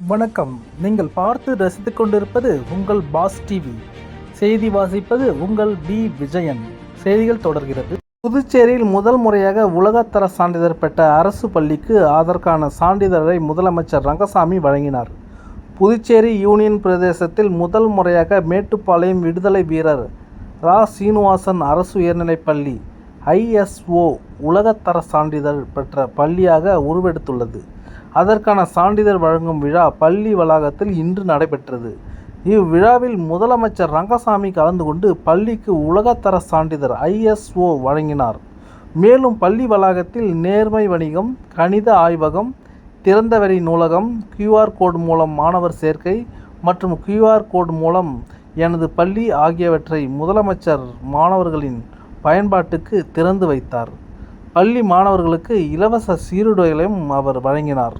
வணக்கம். நீங்கள் பார்த்து ரசித்துக் கொண்டிருப்பது உங்கள் பாஸ் டிவி. செய்தி வாசிப்பது உங்கள் பி. விஜயன். செய்திகள் தொடர்கிறது. புதுச்சேரியில் முதல் முறையாக உலகத்தர சான்றிதழ் பெற்ற அரசு பள்ளிக்கு அதற்கான சான்றிதழை முதலமைச்சர் ரங்கசாமி வழங்கினார். புதுச்சேரி யூனியன் பிரதேசத்தில் முதல் முறையாக மேட்டுப்பாளையம் விடுதலை வீரர் ரா. சீனிவாசன் அரசு உயர்நிலைப் பள்ளி ஐஎஸ்ஓ உலகத்தர சான்றிதழ் பெற்ற பள்ளியாக உருவெடுத்துள்ளது. அதற்கான சான்றிதழ் வழங்கும் விழா பள்ளி வளாகத்தில் இன்று நடைபெற்றது. இவ்விழாவில் முதலமைச்சர் ரங்கசாமி கலந்து கொண்டு பள்ளிக்கு உலகத்தர சான்றிதழ் ஐஎஸ்ஓ வழங்கினார். மேலும் பள்ளி வளாகத்தில் நேர்மை வணிகம் கணித ஆய்வகம் திறந்தவெளி நூலகம் கியூஆர் கோடு மூலம் மாணவர் சேர்க்கை மற்றும் கியூஆர் கோடு மூலம் எனது பள்ளி ஆகியவற்றை முதலமைச்சர் மாணவர்களின் பயன்பாட்டுக்கு திறந்து வைத்தார். பள்ளி மாணவர்களுக்கு இலவச சீருடைகளையும் அவர் வழங்கினார்.